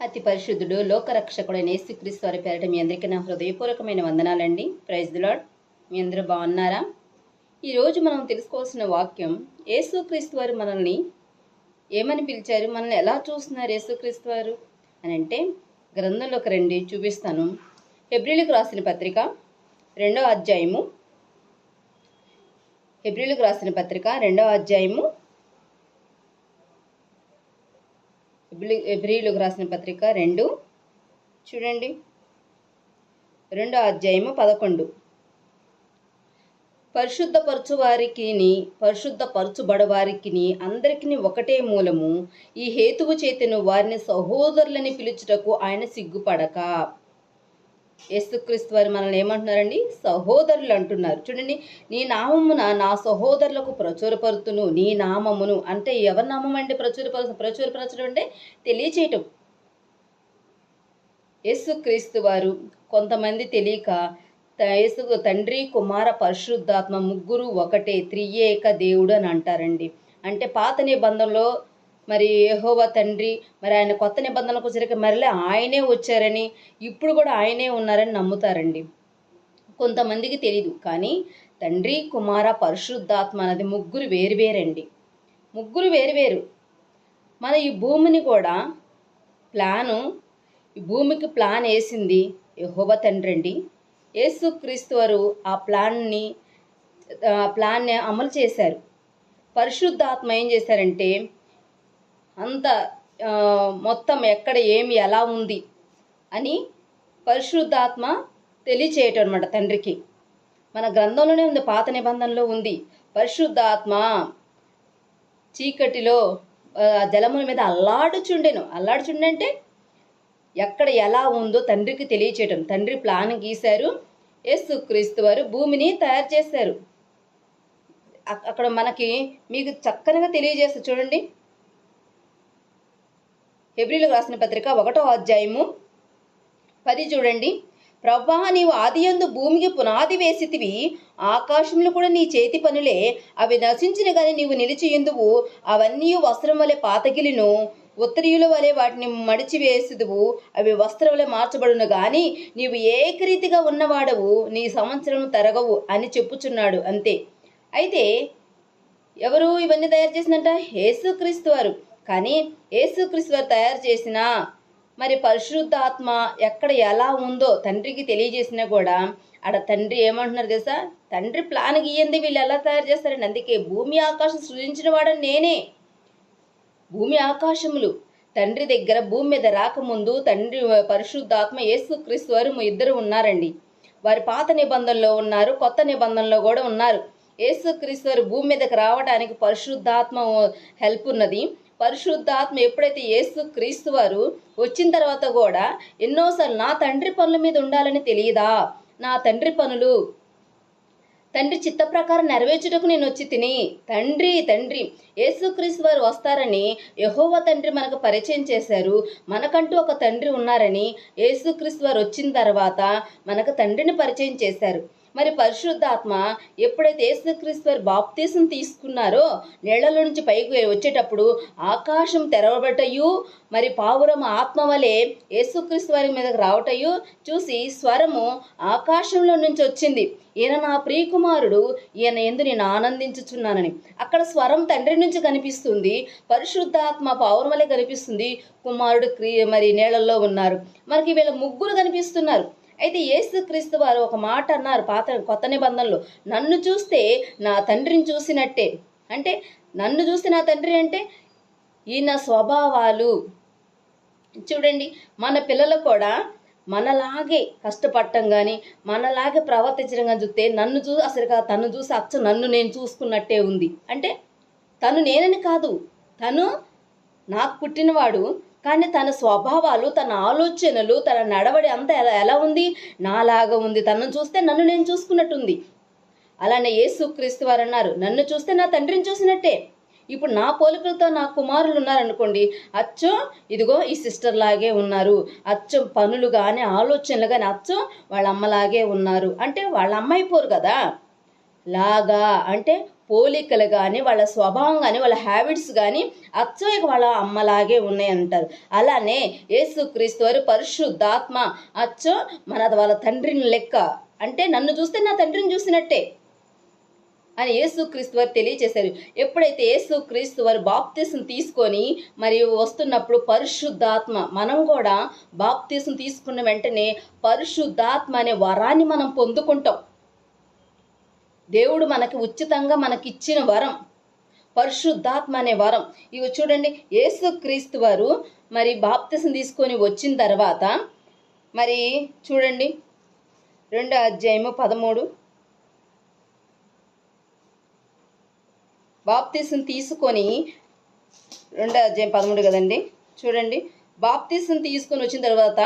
అతి పరిశుద్ధుడు లోకరక్షకుడైన యేసుక్రీస్తు వారి పేరట మీ అందరికీ నా హృదయపూర్వకమైన వందనాలండి. ప్రైజ్ లాడ్ మీ అందరూ బాగున్నారా? ఈరోజు మనం తెలుసుకోవాల్సిన వాక్యం యేసుక్రీస్తు వారు మనల్ని ఏమని పిలిచారు? మనల్ని ఎలా చూస్తున్నారు యేసుక్రీస్తు వారు? అని అంటే గ్రంథంలోకి రండి చూపిస్తాను. హెబ్రిలకు రాసిన పత్రిక రెండవ అధ్యాయము. హెబ్రిలకు రాసిన పత్రిక రెండవ అధ్యాయము ఎబ్రి- ఎబ్రిలకు రాసిన పత్రిక రెండు. చూడండి. రెండో అధ్యాయము పదకొండు. పరిశుద్ధపరచు వారికిని పరిశుద్ధపరచుబడు వారికిని అందరికిని ఒకటే మూలము. ఈ హేతువు చేతను వారిని సహోదరులని పిలుచుటకు ఆయన సిగ్గుపడక. యేసుక్రీస్తు వారు మనల్ని ఏమంటున్నారండి? సహోదరులు అంటున్నారు. చూడండి నీ నామమున నా సహోదరులకు ప్రచురపరుతును నీ నామమును. అంటే ఎవరి నామం అంటే ప్రచురపరు ప్రచురపరచడం అంటే తెలియచేయటం. యేసుక్రీస్తు వారు కొంతమంది తెలియక యేసు తండ్రి కుమార పరిశుద్ధాత్మ ముగ్గురు ఒకటే త్రియేక దేవుడు అని అంటారండి. అంటే పాత నిబంధనలో మరి యెహోవా తండ్రి మరి ఆయన కొత్త నిబంధనలకు వచ్చరికి మరలే ఆయనే వచ్చారని ఇప్పుడు కూడా ఆయనే ఉన్నారని నమ్ముతారండి. కొంతమందికి తెలియదు కానీ తండ్రి కుమార పరిశుద్ధాత్మ అన్నది ముగ్గురు వేరువేరండి ముగ్గురు వేరువేరు మన ఈ భూమిని కూడా ప్లాను ఈ భూమికి ప్లాన్ వేసింది యహోబ తండ్రి అండి. యేసుక్రీస్తు వారు ఆ ప్లాన్ని ఆ ప్లాన్ని అమలు చేశారు. పరిశుద్ధాత్మ ఏం చేశారంటే అంత మొత్తం ఎక్కడ ఏమి ఎలా ఉంది అని పరిశుద్ధాత్మ తెలియచేయటం అనమాట తండ్రికి. మన గ్రంథంలోనే ఉంది పాత నిబంధనలో ఉంది. పరిశుద్ధాత్మ చీకటిలో జలముల మీద అల్లాడుచుండెను. అల్లాడుచుండంటే ఎక్కడ ఎలా ఉందో తండ్రికి తెలియచేయటం. తండ్రి ప్లాన్ గీశారు యేసుక్రీస్తు వారు భూమిని తయారు చేశారు. అక్కడ మనకి మీకు చక్కనగా తెలియజేస్తారు చూడండి. హెబ్రిలకు రాసిన పత్రిక ఒకటో అధ్యాయము. పది చూడండి. ప్రభా నీవు ఆదియందు భూమికి పునాది వేసితివి. ఆకాశంలో కూడా నీ చేతి పనులే. అవి నశించిన గాని నీవు నిలిచియుందువు అవన్నీ వస్త్రం వలె పాతగిలిను. ఉత్తరీయుల వలె వాటిని మడిచి వేసుదువు. అవి వస్త్రములే మార్చబడును గాని నీవు ఏకరీతిగా ఉన్నవాడవు. నీ సంవత్సరం తరగవు అని చెప్పుచున్నాడు. అంతే. అయితే ఎవరు ఇవన్నీ తయారు చేసినట్ట యేసుక్రీస్తు వారు. కానీ యేసుక్రీస్తు వారు తయారు చేసిన మరి పరిశుద్ధాత్మ ఎక్కడ ఎలా ఉందో తండ్రికి తెలియజేసినా కూడా ఆడ తండ్రి ఏమంటున్నారు తెలుసా? తండ్రి ప్లాన్ గీయంది వీళ్ళు ఎలా తయారు చేస్తారండి? అందుకే భూమి ఆకాశం సృజించిన వాడని నేనే. భూమి ఆకాశములు. తండ్రి దగ్గర భూమి మీద రాకముందు తండ్రి పరిశుద్ధాత్మ యేసుక్రీస్తు వారు ఇద్దరు ఉన్నారండి. వారి పాత నిబంధనలో ఉన్నారు కొత్త నిబంధనలో కూడా ఉన్నారు. యేసుక్రీస్తు వారు భూమి మీదకి రావడానికి పరిశుద్ధాత్మ హెల్ప్ ఉన్నది. పరిశుద్ధాత్మ ఎప్పుడైతే యేసు క్రీస్తు వారు వచ్చిన తర్వాత కూడా ఎన్నోసార్లు నా తండ్రి పనుల మీద ఉండాలని తెలియదా? నా తండ్రి పనులు తండ్రి చిత్త ప్రకారం నెరవేర్చుటకు నేను వచ్చి తిని తండ్రి తండ్రి యేసుక్రీస్తు వారు వస్తారని యహోవ తండ్రి మనకు పరిచయం చేశారు. మనకంటూ ఒక తండ్రి ఉన్నారని యేసుక్రీస్తు వారు వచ్చిన తర్వాత మనకు తండ్రిని పరిచయం చేశారు. మరి పరిశుద్ధాత్మ ఎప్పుడైతే యేసుక్రీస్తు వారి బాప్తీసం తీసుకున్నారో నీళ్ళలో నుంచి పైకి వచ్చేటప్పుడు ఆకాశం తెరవబట్టయు మరి పావురం ఆత్మ వలె యేసుక్రీస్తు వారి మీదకి రావటయు చూసి స్వరము ఆకాశంలో నుంచి వచ్చింది. ఈయన నా ప్రియకుమారుడు ఈయన ఎందు నేను ఆనందించుచున్నానని. అక్కడ స్వరం తండ్రి నుంచి కనిపిస్తుంది పరిశుద్ధాత్మ పావురం వలె కనిపిస్తుంది కుమారుడు క్రీ మరి నీళ్ళల్లో ఉన్నారు. మనకి వీళ్ళ ముగ్గురు కనిపిస్తున్నారు. అయితే యేసుక్రీస్తు వారు ఒక మాట అన్నారు పాత కొత్త నిబంధనలు. నన్ను చూస్తే నా తండ్రిని చూసినట్టే. అంటే నన్ను చూస్తే నా తండ్రి అంటే ఈయన స్వభావాలు. చూడండి మన పిల్లలు కూడా మనలాగే కష్టపడటం కానీ మనలాగే ప్రవర్తించడం కానీ చూస్తే నన్ను చూ అసలు కాదు తను చూసి అచ్చ నన్ను నేను చూసుకున్నట్టే ఉంది. అంటే తను నేనని కాదు. తను నాకు పుట్టినవాడు కానీ తన స్వభావాలు తన ఆలోచనలు తన నడవడి అంతా ఎలా ఎలా ఉంది? నాలాగా ఉంది. తనను చూస్తే నన్ను నేను చూసుకున్నట్టుంది. అలానే యేసుక్రీస్తు వారు అన్నారు నన్ను చూస్తే నా తండ్రిని చూసినట్టే. ఇప్పుడు నా పోలికలతో నా కుమారులు ఉన్నారనుకోండి అచ్చం ఇదిగో ఈ సిస్టర్ లాగే ఉన్నారు. అచ్చం పనులు కానీ ఆలోచనలు కానీ అచ్చం వాళ్ళ అమ్మలాగే ఉన్నారు. అంటే వాళ్ళ అమ్మ అయిపోరు కదా? లాగా. అంటే పోలికలు కానీ వాళ్ళ స్వభావం కానీ వాళ్ళ హ్యాబిట్స్ కానీ అచ్చోయక వాళ్ళ అమ్మలాగే ఉన్నాయి అంటారు అలానే యేసుక్రీస్తు వారి పరిశుద్ధాత్మ అచ్చో మన వాళ్ళ తండ్రిని లెక్క. అంటే నన్ను చూస్తే నా తండ్రిని చూసినట్టే అని యేసుక్రీస్తు వారు తెలియచేశారు. ఎప్పుడైతే యేసుక్రీస్తు వారు బాప్తీసం తీసుకొని మరి వస్తున్నప్పుడు పరిశుద్ధాత్మ మనం కూడా బాప్తీసం తీసుకున్న వెంటనే పరిశుద్ధాత్మ అనే వరాన్ని మనం పొందుకుంటాం. దేవుడు మనకి ఉచితంగా మనకిచ్చిన వరం పరిశుద్ధాత్మ అనే వరం. ఇవి చూడండి యేసుక్రీస్తు వారు మరి బాప్తిసం తీసుకొని వచ్చిన తర్వాత మరి చూడండి రెండో అధ్యాయము పదమూడు. బాప్తిసం తీసుకొని రెండో అధ్యాయం పదమూడు కదండి చూడండి బాప్తిసం తీసుకొని వచ్చిన తర్వాత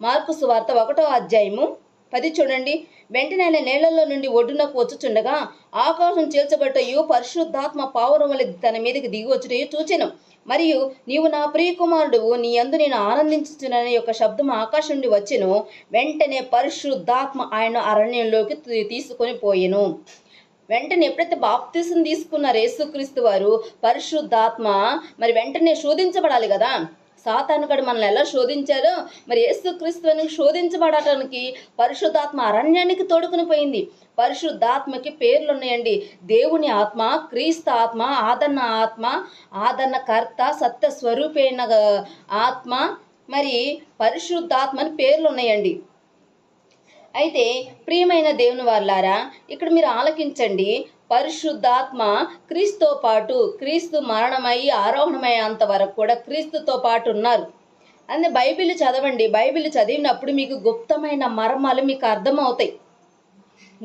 మార్కు సువార్త ఒకటో అధ్యాయము పది చూడండి. వెంటనే ఆయన నీళ్ళలో నుండి ఒడ్డునకు వచ్చుచుండగా ఆకాశం చేల్చబట్టయు పరిశుద్ధాత్మ పావురం వల్ల తన మీదకి దిగి వచ్చుటయు చూచెను. మరియు నీవు నా ప్రియకుమారుడు నీ అందు నేను ఆనందించుచుననే యొక్క శబ్దం ఆకాశం నుండి వచ్చెను. వెంటనే పరిశుద్ధాత్మ ఆయన అరణ్యంలోకి తీసుకొని పోయెను. వెంటనే ఎప్పుడైతే బాప్తిసం తీసుకున్నారు యేసుక్రీస్తు వారు పరిశుద్ధాత్మ మరి వెంటనే శోధించబడాలి కదా? సాతానుగడు మనల్ని ఎలా శోధించారో మరి యేసుక్రీస్తుని శోధించబడటానికి పరిశుద్ధాత్మ అరణ్యానికి తోడుకుని పోయింది. పరిశుద్ధాత్మకి పేర్లు ఉన్నాయండి. దేవుని ఆత్మ క్రీస్తు ఆత్మ ఆదన్న ఆత్మ ఆదన్న కర్త సత్య స్వరూపైన ఆత్మ మరి పరిశుద్ధాత్మ అని పేర్లు ఉన్నాయండి. అయితే ప్రియమైన దేవుని వాళ్ళారా ఇక్కడ మీరు ఆలకించండి. పరిశుద్ధాత్మ క్రీస్తుతో పాటు క్రీస్తు మరణమై ఆరోహణమయ్యేంత వరకు కూడా క్రీస్తుతో పాటు ఉన్నారు. అంటే బైబిల్ చదవండి. బైబిల్ చదివినప్పుడు మీకు గుప్తమైన మర్మాలు మీకు అర్థమవుతాయి.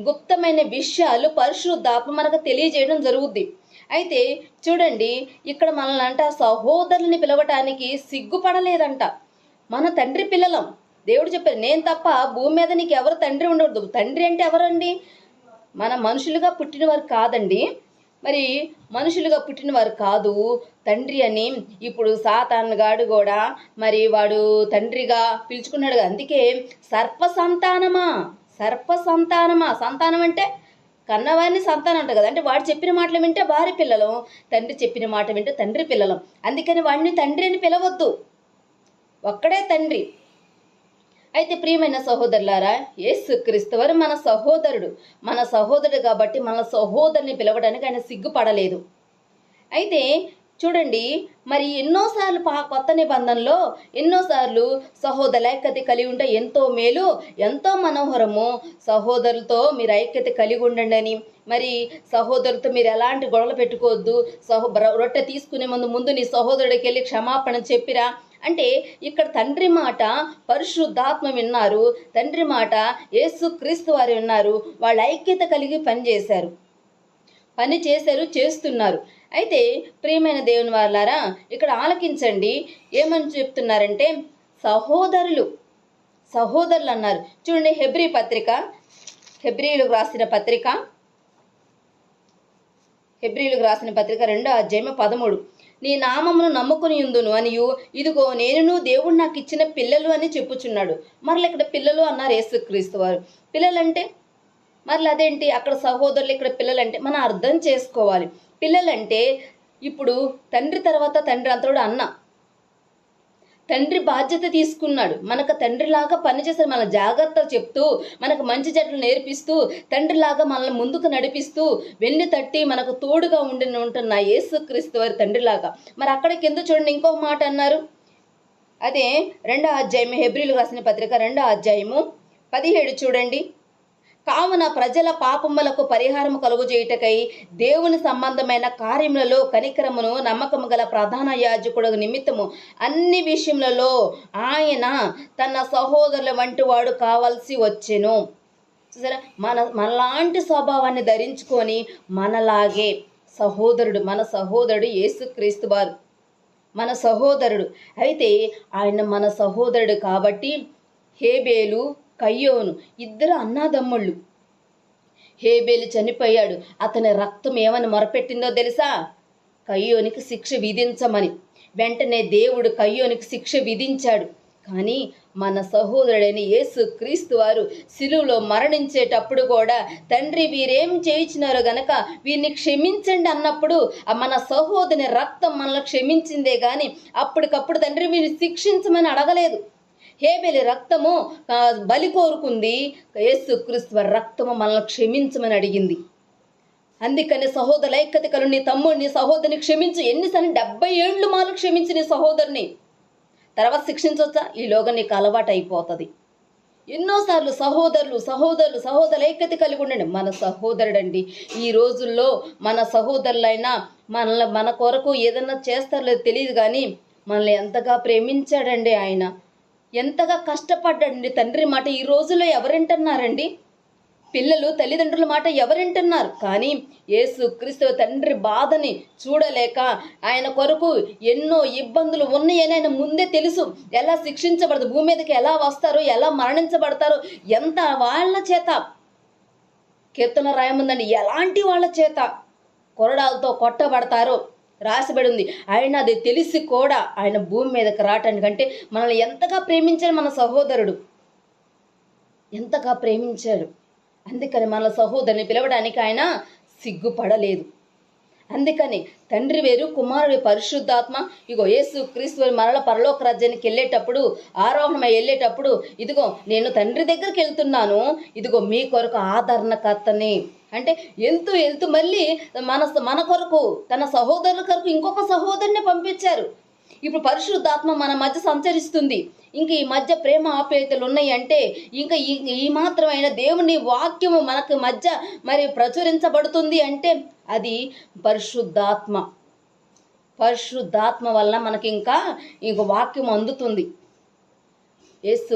గుప్తమైన విషయాలు పరిశుద్ధాత్మ మనకు తెలియజేయడం జరుగుద్ది. అయితే చూడండి ఇక్కడ మనల్ని అంట సహోదరుని పిలవటానికి సిగ్గుపడలేదంట. మన తండ్రి పిల్లలం. దేవుడు చెప్పారు నేను తప్ప భూమి మీద నీకు ఎవరు తండ్రి ఉండకూడదు. తండ్రి అంటే ఎవరండి? మన మనుషులుగా పుట్టినవారు కాదండి. మరి మనుషులుగా పుట్టినవారు కాదు. తండ్రి అని ఇప్పుడు సాతాన్ గాడు కూడా మరి వాడు తండ్రిగా పిలుచుకున్నాడు కదా. అందుకే సర్ప సంతానమా సర్ప సంతానమా సంతానం అంటే కన్నవారిని సంతానం అంట కదా. అంటే వాడు చెప్పిన మాటలు వింటే భార్య పిల్లలం తండ్రి చెప్పిన మాట వింటే తండ్రి పిల్లలం. అందుకని వాడిని తండ్రి అని పిలవద్దు. ఒక్కడే తండ్రి. అయితే ప్రియమైన సహోదరులారా యేసు క్రీస్తువారు మన సహోదరుడు. మన సహోదరుడు కాబట్టి మన సహోదరుని పిలవడానికి ఆయన సిగ్గుపడలేదు. అయితే చూడండి మరి ఎన్నోసార్లు పా కొత్త నిబంధనలో ఎన్నోసార్లు సహోదర ఐక్యత కలిగి ఉంటే ఎంతో మేలు ఎంతో మనోహరము సహోదరులతో మీరు ఐక్యత కలిగి ఉండండి అని. మరి సహోదరులతో మీరు ఎలాంటి గొడవలు పెట్టుకోవద్దు సహో రొట్టె తీసుకునే ముందు ముందు నీ సహోదరుడికి వెళ్ళి క్షమాపణ చెప్పిరా. అంటే ఇక్కడ తండ్రి మాట పరిశుద్ధాత్మ విన్నారు. తండ్రి మాట యేసు క్రీస్తు వారు విన్నారు. వాళ్ళ ఐక్యత కలిగి పనిచేశారు పని చేశారు చేస్తున్నారు. అయితే ప్రియమైన దేవుని వాళ్ళారా ఇక్కడ ఆలకించండి. ఏమని చెప్తున్నారంటే సహోదరులు సహోదరులు అన్నారు. చూడండి హెబ్రీ పత్రిక హెబ్రీలకు రాసిన పత్రిక హెబ్రీలకు రాసిన పత్రిక రెండో అధ్యాయం పదమూడు. నీ నామమును నమ్ముకుని ఉందును అనియు. ఇదిగో నేనును దేవుడు నాకు ఇచ్చిన పిల్లలు అని చెప్పుచున్నాడు. మరల ఇక్కడ పిల్లలు అన్నారు యేసుక్రీస్తు వారు. పిల్లలంటే మరల అదేంటి? అక్కడ సహోదరులు ఇక్కడ పిల్లలంటే మనం అర్థం చేసుకోవాలి. పిల్లలంటే ఇప్పుడు తండ్రి తర్వాత తండ్రి అంతడు అన్న. తండ్రి బాధ్యత తీసుకున్నాడు. మనకు తండ్రిలాగా పనిచేశారు మన జాగ్రత్తలు చెప్తూ మనకు మంచి చెట్లు నేర్పిస్తూ తండ్రిలాగా మనల్ని ముందుకు నడిపిస్తూ వెన్ను తట్టి మనకు తోడుగా ఉండి ఉంటున్న యేసుక్రీస్తు వారి తండ్రిలాగా. మరి అక్కడ కింద చూడండి ఇంకో మాట అన్నారు. అదే రెండో అధ్యాయము హెబ్రిల్ రాసిన పత్రిక రెండో అధ్యాయము పదిహేడు చూడండి. కావున ప్రజల పాపములకు పరిహారం కలుగుజేయుటకై దేవుని సంబంధమైన కార్యములలో కనికరమును నమ్మకము గల ప్రధాన యాజకుడు నిమిత్తము అన్ని విషయములలో ఆయన తన సహోదరుల వంటి వాడు కావాల్సి వచ్చెను. చూసారా? మన మనలాంటి స్వభావాన్ని ధరించుకొని మనలాగే సహోదరుడు మన సహోదరుడు యేసుక్రీస్తు వారు. మన సహోదరుడు. అయితే ఆయన మన సహోదరుడు కాబట్టి హేబేలు కయ్యోను ఇద్దరు అన్నాదమ్ముళ్ళు. హేబేలు చనిపోయాడు. అతని రక్తం ఏమని మొరపెట్టిందో తెలుసా? కయ్యోనికి శిక్ష విధించమని. వెంటనే దేవుడు కయ్యోనికి శిక్ష విధించాడు. కానీ మన సహోదరుడైన యేసు క్రీస్తు వారు శిలువులో మరణించేటప్పుడు కూడా తండ్రి వీరేం చేయించినారో గనక వీరిని క్షమించండి అన్నప్పుడు మన సహోదరుని రక్తం మనల్ని క్షమించిందే కానీ అప్పటికప్పుడు తండ్రి వీరిని శిక్షించమని అడగలేదు. హేబెలి రక్తము బలి కోరుకుంది. యేసు క్రీస్తు రక్తము మనల్ని క్షమించమని అడిగింది. అందుకని సహోదరు ఐక్యతకలు నీ తమ్ముడిని సహోదరిని క్షమించు. ఎన్నిసార్లు? డెబ్బై ఏళ్ళు మాలు క్షమించి నీ సహోదరుని. తర్వాత శిక్షించవచ్చా ఈలోగా నీకు అలవాటు అయిపోతుంది. ఎన్నోసార్లు సహోదరులు సహోదరులు సహోదరు ఐక్యత కలిగి ఉండండి. మన సహోదరుడండి. ఈ రోజుల్లో మన సహోదరులైనా మనల్ని మన కొరకు ఏదన్నా చేస్తారో తెలియదు కానీ మనల్ని ఎంతగా ప్రేమించాడండి ఆయన. ఎంతగా కష్టపడ్డాడండి తండ్రి మాట. ఈ రోజుల్లో ఎవరింటున్నారండి? పిల్లలు తల్లిదండ్రుల మాట ఎవరింటున్నారు? కానీ యేసు క్రీస్తు తండ్రి బాధని చూడలేక ఆయన కొరకు ఎన్నో ఇబ్బందులు ఉన్నాయని ఆయన ముందే తెలుసు. ఎలా శిక్షించబడదు భూమి మీదకి ఎలా వస్తారో ఎలా మరణించబడతారో ఎంత వాళ్ళ చేత? కీర్తన రాయముందండి ఎలాంటి వాళ్ళ చేత? కొరడాలతో కొట్టబడతారో. రాసిబడి ఉంది ఆయన అది తెలిసి కూడా ఆయన భూమి మీదకి రావటానికంటే మనల్ని ఎంతగా ప్రేమించాడు మన సహోదరుడు? ఎంతగా ప్రేమించాడు? అందుకని మన సహోదరుని పిలవడానికి ఆయన సిగ్గుపడలేదు. అందుకని తండ్రి వేరు కుమారుడి పరిశుద్ధాత్మ ఇగో యేసు క్రీస్తు మరల పరలోక రాజ్యానికి వెళ్ళేటప్పుడు ఆరోహణమై వెళ్ళేటప్పుడు ఇదిగో నేను తండ్రి దగ్గరికి వెళ్తున్నాను ఇదిగో మీ కొరకు ఆదరణకర్తని. అంటే వెళ్తూ వెళ్తూ మళ్ళీ మన మన కొరకు తన సహోదరుల కొరకు ఇంకొక సహోదరుని పంపించారు. ఇప్పుడు పరిశుద్ధాత్మ మన మధ్య సంచరిస్తుంది. ఇంక ఈ మధ్య ప్రేమ ఆప్యాయతలు ఉన్నాయి అంటే ఇంకా ఈ ఈ మాత్రమైన దేవుని వాక్యము మనకు మధ్య మరి ప్రచురించబడుతుంది అంటే అది పరిశుద్ధాత్మ. పరిశుద్ధాత్మ వల్ల మనకి ఇంకా ఇంకో వాక్యం అందుతుంది. యేసు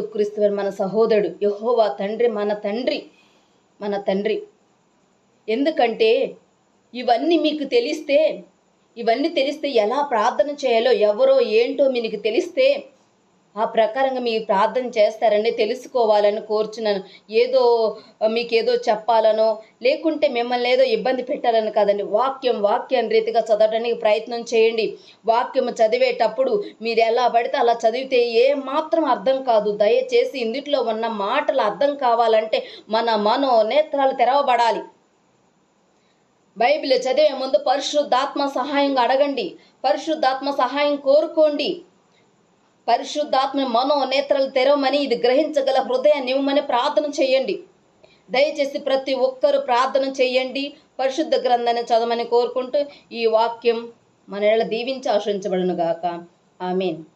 మన సహోదరుడు యహోవా తండ్రి మన తండ్రి మన తండ్రి. ఎందుకంటే ఇవన్నీ మీకు తెలిస్తే ఇవన్నీ తెలిస్తే ఎలా ప్రార్థన చేయాలో ఎవరో ఏంటో మీకు తెలిస్తే ఆ ప్రకారంగా మీరు ప్రార్థన చేస్తారని తెలుసుకోవాలని కోరుచున్నాను. ఏదో మీకేదో చెప్పాలనో లేకుంటే మిమ్మల్ని ఏదో ఇబ్బంది పెట్టాలని కాదండి. వాక్యం వాక్యం రీతిగా చదవడానికి ప్రయత్నం చేయండి. వాక్యం చదివేటప్పుడు మీరు ఎలా పడితే అలా చదివితే ఏ మాత్రం అర్థం కాదు. దయచేసి ఇందుట్లో ఉన్న మాటలు అర్థం కావాలంటే మన మనో నేత్రాలు తెరవబడాలి. బైబిల్ చదివే ముందు పరిశుద్ధాత్మ సహాయంగా అడగండి. పరిశుద్ధాత్మ సహాయం కోరుకోండి. పరిశుద్ధాత్మ మనో నేత్రాలు తెరవమని ఇది గ్రహించగల హృదయాన్ని ఇవ్వమని ప్రార్థన చేయండి. దయచేసి ప్రతి ఒక్కరూ ప్రార్థన చేయండి. పరిశుద్ధ గ్రంథాన్ని చదవమని కోరుకుంటూ ఈ వాక్యం మన దీవించి ఆశ్రయించబడును గాక. ఆమెన్.